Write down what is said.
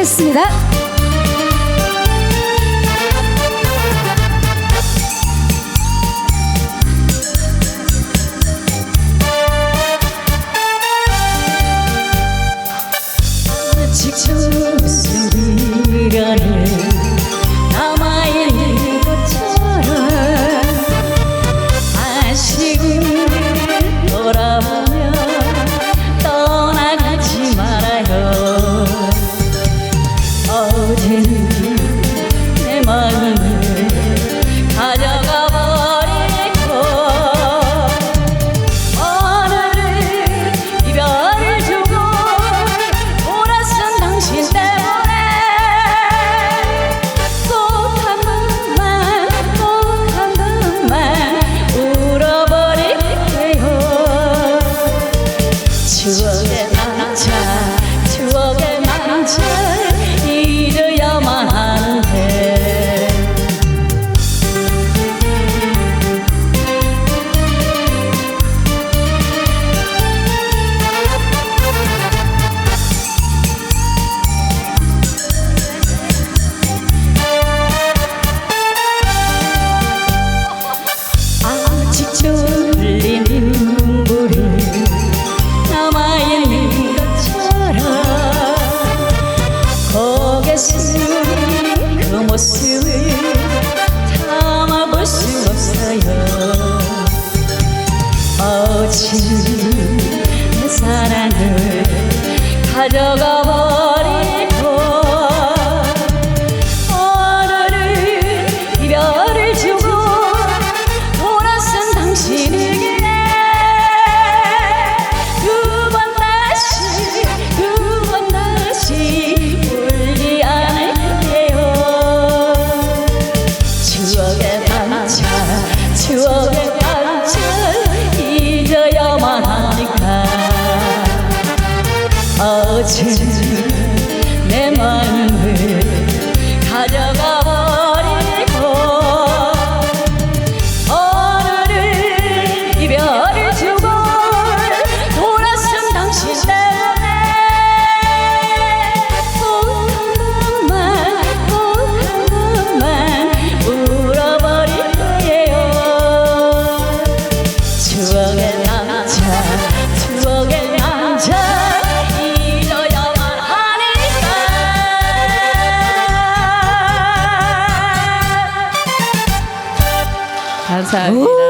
하겠습니다. 떨어진 내 사랑을 가져가 버리고 오늘을 이별을 주고 돌아선 당신에게 두 번 다시 두 번 다시 울지 않을게요. 추억의 আছে। sabe? Uh!